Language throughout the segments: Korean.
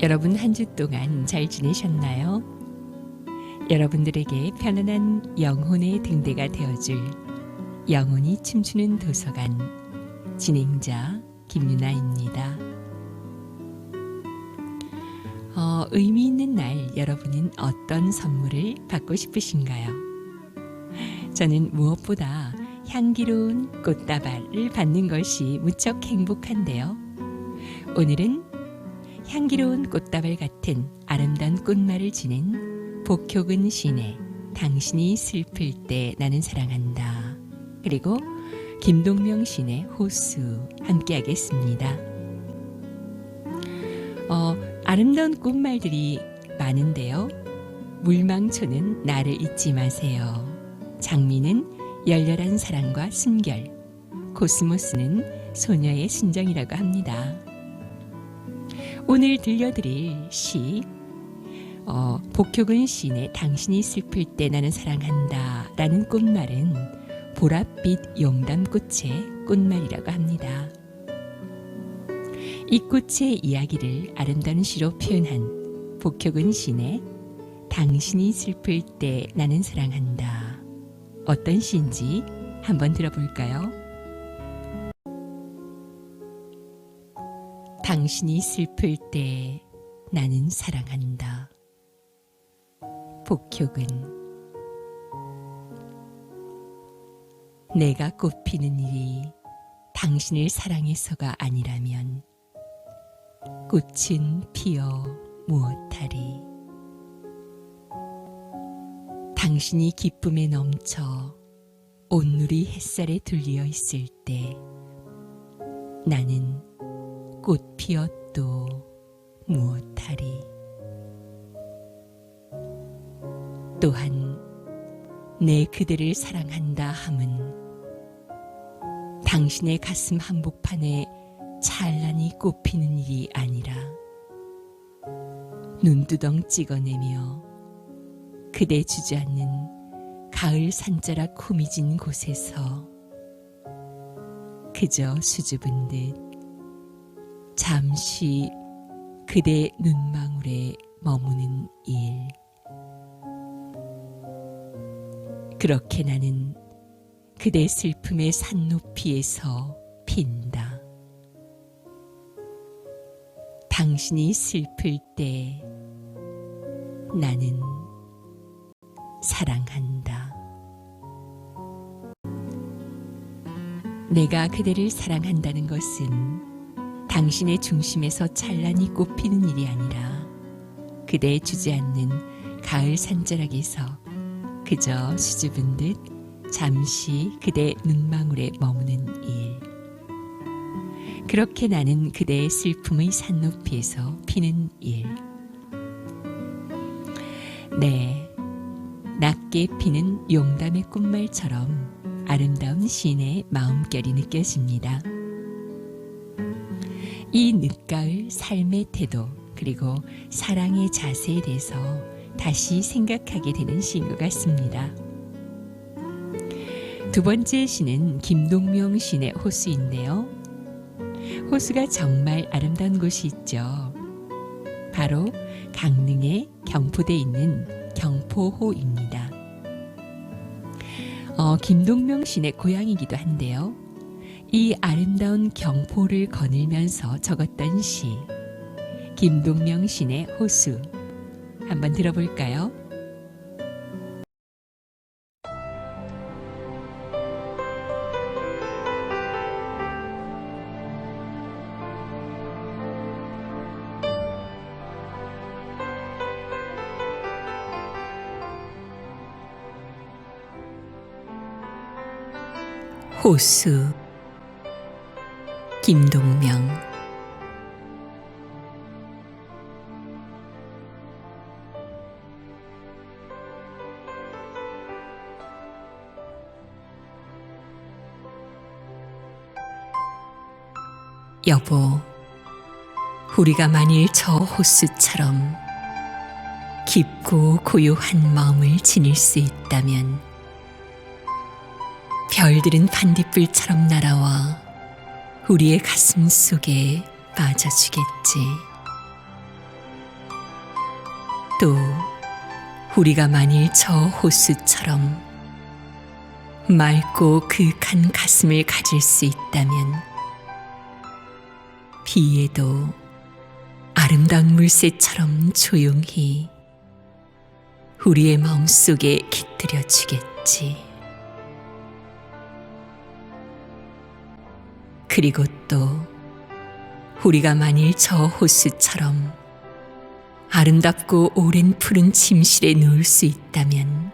여러분 한 주 동안 잘 지내셨나요? 여러분들에게 편안한 영혼의 등대가 되어줄 영혼이 춤추는 도서관 진행자 김유나입니다. 어, 의미 있는 날 여러분은 어떤 선물을 받고 싶으신가요? 저는 무엇보다 향기로운 꽃다발을 받는 것이 무척 행복한데요. 오늘은 향기로운 꽃다발 같은 아름다운 꽃말을 지닌 복효근 시인의 당신이 슬플 때 나는 사랑한다. 그리고 김동명 시인의 호수 함께 하겠습니다. 어, 아름다운 꽃말들이 많은데요. 물망초는 나를 잊지 마세요. 장미는 열렬한 사랑과 순결. 코스모스는 소녀의 순정이라고 합니다. 오늘 들려드릴 시 어, 복효근 시인의 당신이 슬플 때 나는 사랑한다 라는 꽃말은 보랏빛 용담꽃의 꽃말이라고 합니다. 이 꽃의 이야기를 아름다운 시로 표현한 복효근 시인의 당신이 슬플 때 나는 사랑한다 어떤 시인지 한번 들어볼까요? 당신이 슬플 때 나는 사랑한다. 복효근 내가 꽃피는 일이 당신을 사랑해서가 아니라면 꽃은 피어 무엇하리 당신이 기쁨에 넘쳐 온누리 햇살에 둘리어 있을 때 나는 꽃 피었도 무엇하리? 또한 내 그대를 사랑한다 함은 당신의 가슴 한복판에 찬란히 꽃피는 일이 아니라 눈두덩 찍어내며 그대 주저앉는 가을 산자락 후미진 곳에서 그저 수줍은 듯 잠시 그대 눈망울에 머무는 일. 그렇게 나는 그대 슬픔의 산높이에서 핀다. 당신이 슬플 때 나는 사랑한다. 내가 그대를 사랑한다는 것은 당신의 중심에서 찬란히 꽃피는 일이 아니라 그대의 주저앉는 가을 산자락에서 그저 수줍은 듯 잠시 그대 눈망울에 머무는 일. 그렇게 나는 그대의 슬픔의 산높이에서 피는 일. 네. 낮게 피는 용담의 꽃말처럼 아름다운 시인의 마음결이 느껴집니다. 이 늦가을 삶의 태도 그리고 사랑의 자세에 대해서 다시 생각하게 되는 시인 것 같습니다. 두 번째 시는 김동명 시인의 호수인데요. 호수가 정말 아름다운 곳이 있죠. 바로 강릉의 경포대에 있는 경포호입니다. 어, 김동명 시인의 고향이기도 한데요. 이 아름다운 경포를 거닐면서 적었던 시. 김동명 시인의 호수. 한번 들어볼까요? 호수 김동명. 여보, 우리가 만일 저 호수처럼 깊고 고요한 마음을 지닐 수 있다면 별들은 반딧불처럼 날아와 우리의 가슴 속에 빠져주겠지. 또 우리가 만일 저 호수처럼 맑고 그윽한 가슴을 가질 수 있다면 비에도 아름다운 물새처럼 조용히 우리의 마음속에 깃들여 주겠지. 그리고 또 우리가 만일 저 호수처럼 아름답고 오랜 푸른 침실에 누울 수 있다면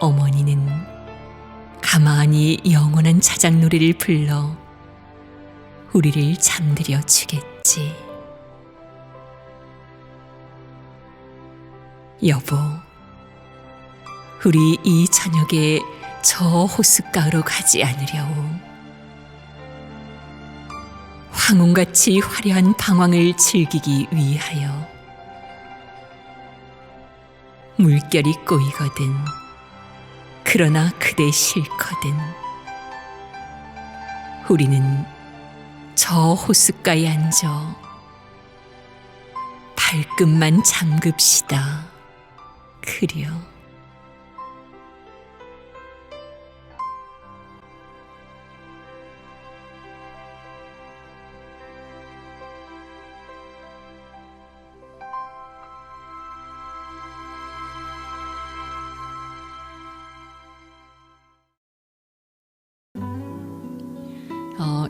어머니는 가만히 영원한 자작 노래를 불러 우리를 잠들여 주겠지. 여보, 우리 이 저녁에 저 호숫가로 가지 않으려오. 황혼같이 화려한 방황을 즐기기 위하여 물결이 꼬이거든 그러나 그대 싫거든. 우리는 저 호숫가에 앉아 발끝만 잠급시다. 그려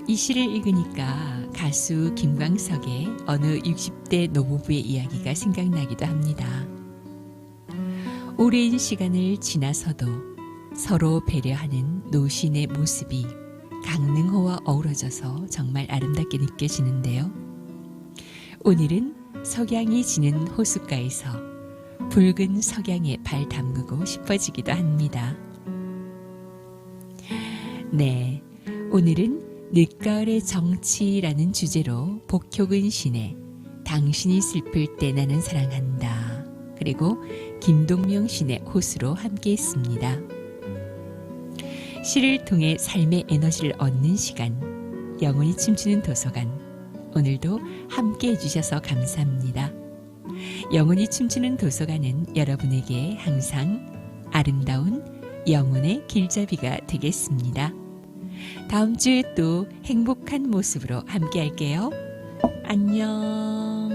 이 시를 읽으니까 가수 김광석의 어느 60대 노부부의 이야기가 생각나기도 합니다. 오랜 시간을 지나서도 서로 배려하는 노신의 모습이 강릉호와 어우러져서 정말 아름답게 느껴지는데요. 오늘은 석양이 지는 호숫가에서 붉은 석양에 발 담그고 싶어지기도 합니다. 네, 오늘은 늦가을의 정치라는 주제로 복효근 신의 당신이 슬플 때 나는 사랑한다. 그리고 김동명 신의 호수로 함께 했습니다. 시를 통해 삶의 에너지를 얻는 시간, 영원히 춤추는 도서관. 오늘도 함께 해주셔서 감사합니다. 영원히 춤추는 도서관은 여러분에게 항상 아름다운 영혼의 길잡이가 되겠습니다. 다음 주에 또 행복한 모습으로 함께 할게요. 안녕.